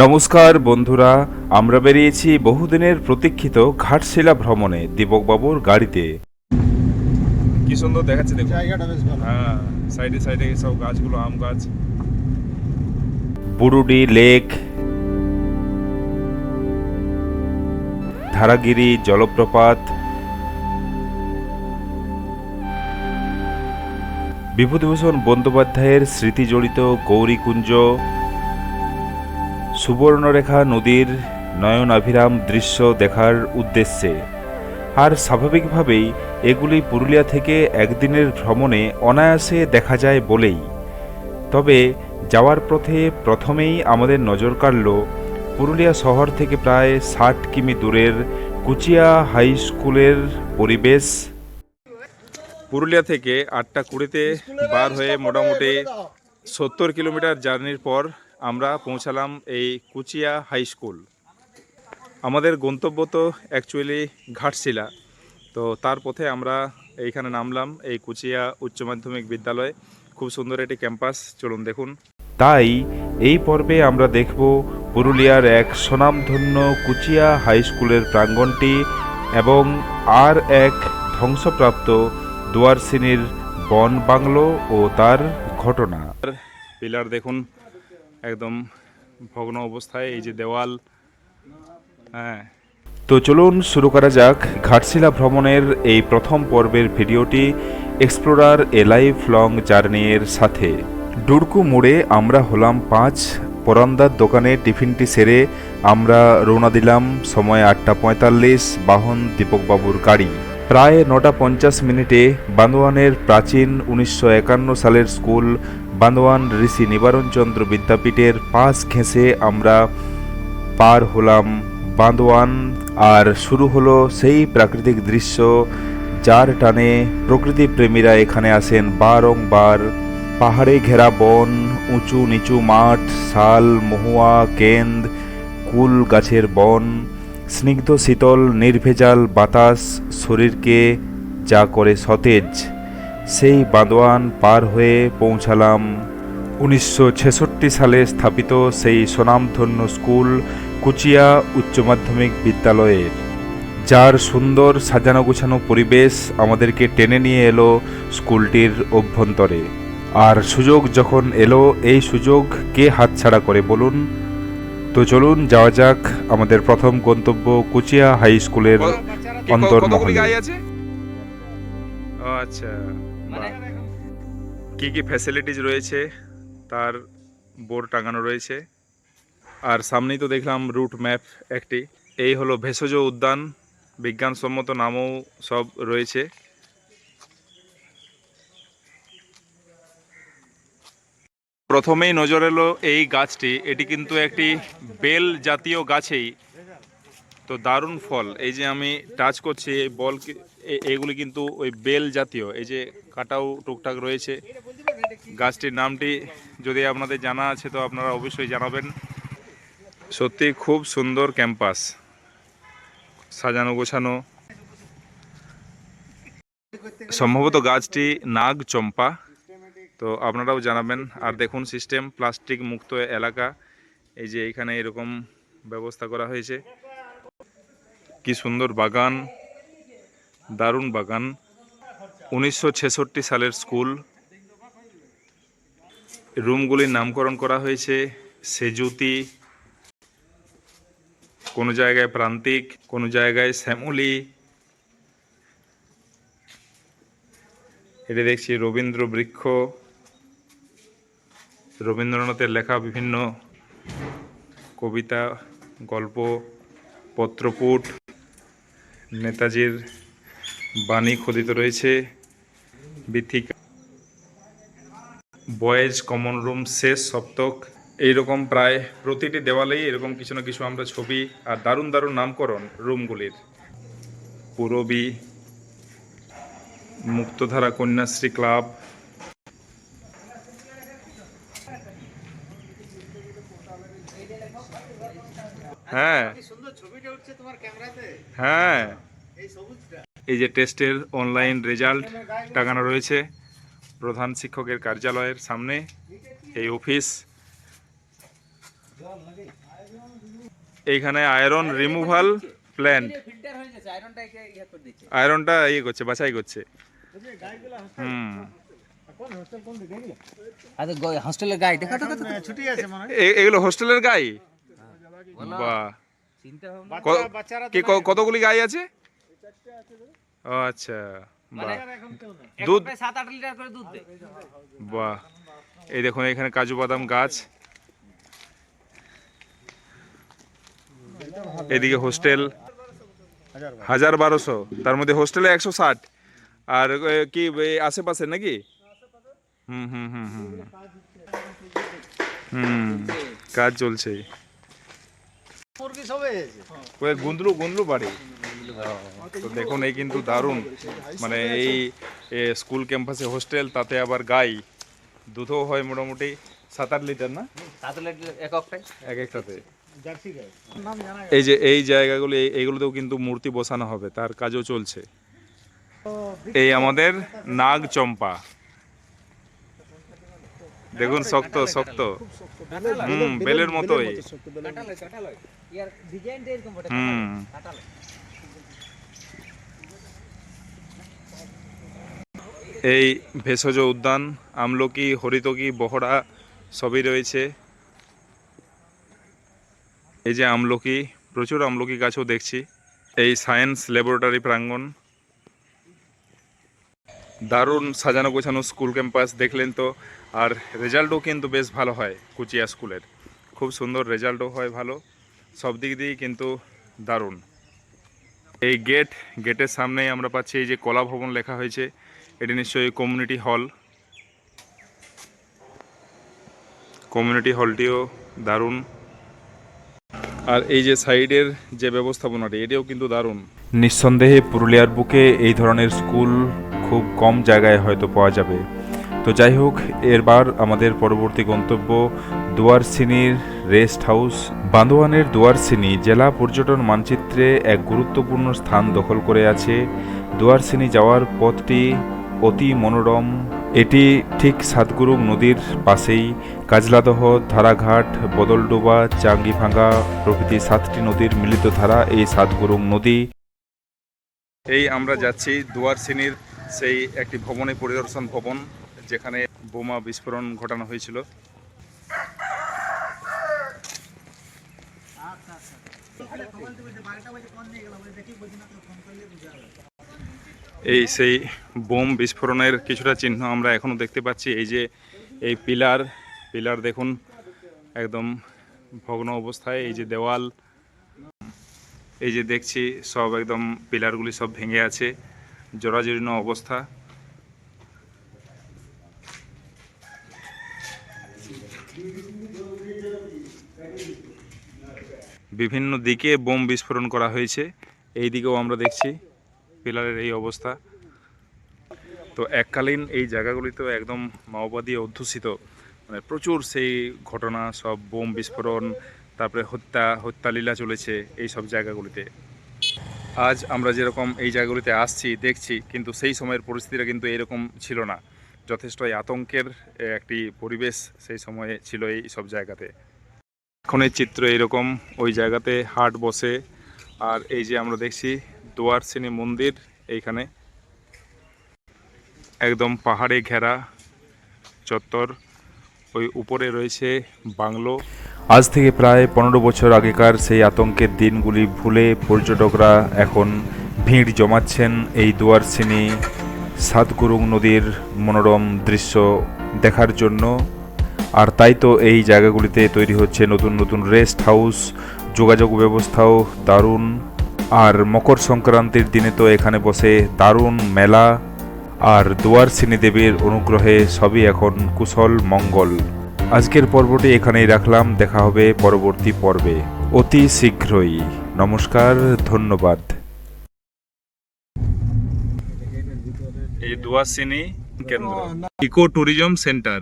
নমস্কার বন্ধুরা আমরা বেরিয়েছি বহুদিনের প্রতীক্ষিত ঘাটশিলা ভ্রমণে দীপকবাবুর গাড়িতে। কি সুন্দর দেখাচ্ছে দেখুন। জায়গাটা বেশ ভালো। হ্যাঁ সাইডে সাইডে সব গাছগুলো আম গাছ। বুরুডি লেক ধারাগিরি জলপ্রপাত বিভূতিভূষণ বন্দ্যোপাধ্যায়ের স্মৃতিজড়িত গৌরীকুঞ্জ সুবর্ণরেখা নদীর নয়নাভিরাম দৃশ্য দেখার উদ্দেশ্যে। আর স্বাভাবিকভাবেই এগুলি পুরুলিয়া থেকে একদিনের ভ্রমণে অনায়াসে দেখা যায় বলেই। তবে যাওয়ার পথে প্রথমেই আমাদের নজর কাড়ল পুরুলিয়া শহর থেকে প্রায় ষাট কিমি দূরের কুচিয়া হাই স্কুলের পরিবেশ। পুরুলিয়া থেকে আটটা কুড়িতে বার হয়ে মোটামুটি সত্তর কিলোমিটার জার্নির পর আমরা পৌঁছালাম এই কুচিয়া হাই স্কুল। আমাদের গন্তব্য তো অ্যাকচুয়ালি ঘাটশিলা। তো তার পথে আমরা এইখানে নামলাম এই কুচিয়া উচ্চ মাধ্যমিক বিদ্যালয়। খুব সুন্দর একটি ক্যাম্পাস চলুন দেখুন। তাই এই পর্বে আমরা দেখব পুরুলিয়ার এক স্বনামধন্য কুচিয়া হাই স্কুলের প্রাঙ্গণটি এবং আর এক ধ্বংসপ্রাপ্ত দুয়ারসিনির বন বাংলো ও তার ঘটনা। পিলার দেখুন একদম ভগ্ন অবস্থায়, এই যে দেওয়াল। হ্যাঁ। তো চলুন শুরু করা যাক। ঘাটশিলা ভ্রমণের এই প্রথম পর্বের ভিডিওটি এক্সপ্লোরার এ লাইফ লং জার্নির সাথে। ডুরকু মোড়ে আমরা হলাম পাঁচ। পরান্দার দোকানে টিফিনটি সেরে আমরা রওনা দিলাম। সময় আটটা পঁয়তাল্লিশ। বাহন দীপকবাবুর গাড়ি। প্রায় নটা পঞ্চাশ মিনিটে বান্দোয়ানের প্রাচীন উনিশশো একান্ন সালের স্কুল বান্দোয়ান ঋষি নিবারণচন্দ্র বিদ্যাপীঠের পাশ ঘেঁষে আমরা পার হলাম বান্দোয়ান আর শুরু হলো সেই প্রাকৃতিক দৃশ্য যার টানে প্রকৃতি প্রেমীরা এখানে আসেন বারংবার। পাহাড়ে ঘেরা বন, উঁচু নিচু মাঠ, শাল, মহুয়া, কেন্দ, কুল গাছের বন, স্নিগ্ধ শীতল, নির্ভেজাল বাতাস, শরীরকে যা করে সতেজ। সেই বান্দোয়ান পার হয়ে পৌঁছালাম। উনিশশো ছেষট্টি সালে স্থাপিত সেই স্বনামধন্য স্কুল কুচিয়া উচ্চ মাধ্যমিক বিদ্যালয়ের। যার সুন্দর সাজানো গুছানো পরিবেশ আমাদেরকে টেনে নিয়ে এলো স্কুলটির অভ্যন্তরে। আর সুযোগ যখন এলো এই সুযোগ কে হাতছাড়া করে বলুন? তো চলুন যাওয়া যাক আমাদের প্রথম গন্তব্য কুচিয়া হাই স্কুলের অন্তর্মহলে। আচ্ছা। বাহ। কি কি ফ্যাসিলিটিস রয়েছে, তার বোর্ড টাঙানো রয়েছে। আর সামনেই তো দেখলাম রুট ম্যাপ একটি। এই হলো ভেষজ উদ্যান, বিজ্ঞানসম্মত নামও সব রয়েছে। প্রথমেই নজর এলো এই গাছটি। এটি কিন্তু একটি বেল জাতীয় গাছেই। তো দারুণ ফল। এই যে আমি টাচ করছি, এই বল এগুলি কিন্তু ওই বেল জাতীয়। এই যে কাটাও টুকটাক রয়েছে। গাছটির নামটি যদি আপনাদের জানা আছে, তো আপনারা অবশ্যই জানাবেন। সত্যি খুব সুন্দর ক্যাম্পাস। সাজানো গোছানো। সম্ভবত গাছটি নাগ চম্পা তো আপনারাও জানাবেন। আর দেখুন সিস্টেম প্লাস্টিক মুক্ত এলাকা। এই যে এখানে এরকম ব্যবস্থা করা হয়েছে। কি সুন্দর বাগান, দারুণ বাগান। উনিশশো ছেষট্টি সালের স্কুল। রুমগুলির নামকরণ করা হয়েছে সেজুতি। কোনো জায়গায় প্রান্তিক, কোনো জায়গায় শ্যামলি। এটা দেখছি রবীন্দ্র বৃক্ষ। রবীন্দ্রনাথের লেখা বিভিন্ন কবিতা, গল্প, পত্রপুট। নেতাজির বাণী খোদিত রয়েছে। বিথিকা বয়েজ কমন রুম শেষ সপ্তক। এইরকম প্রায় প্রতিটি দেওয়ালেই এরকম কিছু না কিছু আমরা ছবি আর দারুণ দারুণ নামকরণ রুমগুলির। পূরবী মুক্তধারা কন্যাশ্রী ক্লাব। হ্যাঁ। সুন্দর ছবিটা উঠছে তোমার ক্যামেরাতে। হ্যাঁ। এই যে টেস্টের অনলাইন রেজাল্ট টাঙানো রয়েছে প্রধান শিক্ষকের কার্যালয়ের সামনে এই অফিস এইখানে আয়রন রিমুভাল প্ল্যান্ট আয়রনটা ইয়ে করে দিচ্ছে আয়রনটা ইয়ে করছে বাছাই করছে হুম গাই দেখা তো ছুটি আছে মনে এ- এগুলো হোস্টেলের গাই বাহ। চিন্তা ক- কি ক- কতগুলি গাই আছে? ও আচ্ছা বাহ। দুধ সাত আট লিটার করে দুধ দেয়। বাহ। এই দেখুন এখানে কাজু বাদাম গাছ। এদিকে হোস্টেল। হাজার বারোশো। তার মধ্যে হোস্টেলে একশো ষাট। আর কি এই আশেপাশে নাকি? হুম হুম হুম হুম। হুম কাজ চলছে। গুন্দলু গুন্দলু বাড়ি। তো দেখুন এই কিন্তু দারুণ। মানে এই স্কুল ক্যাম্পাসে হোস্টেল তাতে আবার গাই। দুধও হয় মোটামুটি। সাত আট লিটার না? সাত লিটার এককটাই এক একটাতে। এই যে এই জায়গাগুলো এইগুলোতেও কিন্তু মূর্তি বসানো হবে। তার কাজও চলছে। এই আমাদের নাগ চম্পা দেখুন শক্ত শক্ত। হুম বেলের মতোই। হুম। এই ভেষজ উদ্যান, আমলকি, হরিতকি, বহরা সবই রয়েছে। এই যে আমলকি, প্রচুর আমলকি গাছও দেখছি। এই সায়েন্স ল্যাবরেটরি প্রাঙ্গণ। দারুণ সাজানো গোছানো স্কুল ক্যাম্পাস দেখলেন তো, আর রেজাল্টও কিন্তু বেশ ভালো হয় কুচিয়া স্কুলের। খুব সুন্দর রেজাল্টও হয় ভালো, সব দিক দিয়েই কিন্তু দারুণ। এই গেট, গেটের সামনেই আমরা পাচ্ছি এই যে কলা ভবন লেখা হয়েছে। এটি নিশ্চয়ই কমিউনিটি হল কমিউনিটি হলটিও দারুণ। আর এই যে সাইডের যে ব্যবস্থাপনাটি, এটিও কিন্তু দারুণ। নিঃসন্দেহে পুরুলিয়ার বুকে এই ধরনের স্কুল খুব কম জায়গায় হয়তো পাওয়া যাবে। তো যাই হোক, এরবার আমাদের পরবর্তী গন্তব্য দুয়ারসিনির রেস্ট হাউস। বান্দোয়ানের দুয়ারসিনি জেলা পর্যটন মানচিত্রে এক গুরুত্বপূর্ণ স্থান দখল করে আছে। দুয়ারসিনি যাওয়ার পথটি অতি মনোরম। এটি ঠিক সাতগুরুং নদীর পাশেই কাজলাদহ, ধারাঘাট, বদলডোবা, চাঙ্গিভাঙ্গা প্রভৃতি সাতটি নদীর মিলিত ধারা এই সাতগুরুং নদী। এই আমরা যাচ্ছি দুয়ারসিনির সেই একটি ভবনে পরিদর্শন ভবন, যেখানে বোমা বিস্ফোরণ ঘটানো হয়েছিল। এই সেই বোম বিস্ফোরণের কিছুটা চিহ্ন আমরা এখনও দেখতে পাচ্ছি। এই যে এই পিলার পিলার দেখুন, একদম ভগ্ন অবস্থায়। এই যে দেওয়াল, এই যে দেখছি, সব একদম পিলারগুলি সব ভেঙে আছে। জরাজীর্ণ অবস্থা। বিভিন্ন দিকে বোম বিস্ফোরণ করা হয়েছে। এই দিকেও আমরা দেখছি। পিলারের এই অবস্থা। তো এককালীন এই জায়গাগুলিতেও একদম মাওবাদী অধ্যুষিত। মানে প্রচুর সেই ঘটনা, সব বোম বিস্ফোরণ, তারপরে হত্যা, হত্যালীলা চলেছে এই সব জায়গাগুলিতে। আজ আমরা যেরকম এই জায়গাগুলিতে আসছি, দেখছি, কিন্তু সেই সময়ের পরিস্থিতিটা কিন্তু এরকম ছিল না। যথেষ্টই আতঙ্কের একটি পরিবেশ সেই সময়ে ছিল এই সব জায়গাতে। এখনের চিত্র এরকম, ওই জায়গাতে হাট বসে। আর এই যে আমরা দেখছি দুয়ারসিনী মন্দির এইখানে। একদম পাহাড়ে ঘেরা চত্বর। ওই উপরে রয়েছে বাংলো। আজ থেকে প্রায় পনেরো বছর আগেকার সেই আতঙ্কের দিনগুলি ভুলে পর্যটকরা এখন ভিড় জমাচ্ছেন এই দুয়ারসিনি সাতগুরুং নদীর মনোরম দৃশ্য দেখার জন্য। আর তাই তো এই জায়গাগুলিতে তৈরি হচ্ছে নতুন নতুন রেস্ট হাউস, যোগাযোগ ব্যবস্থাও দারুণ। আর মকর সংক্রান্তির দিনে তো এখানে বসে দারুণ মেলা আর দুয়ারসিনী দেবীর অনুগ্রহে সবই এখন কুশল মঙ্গল। আজকের পর্বটি এখানেই রাখলাম, দেখা হবে পরবর্তী পর্বে। অতি শীঘ্রই। নমস্কার, ধন্যবাদ। এই দুয়ারসিনী কেন্দ্র। Eco tourism centre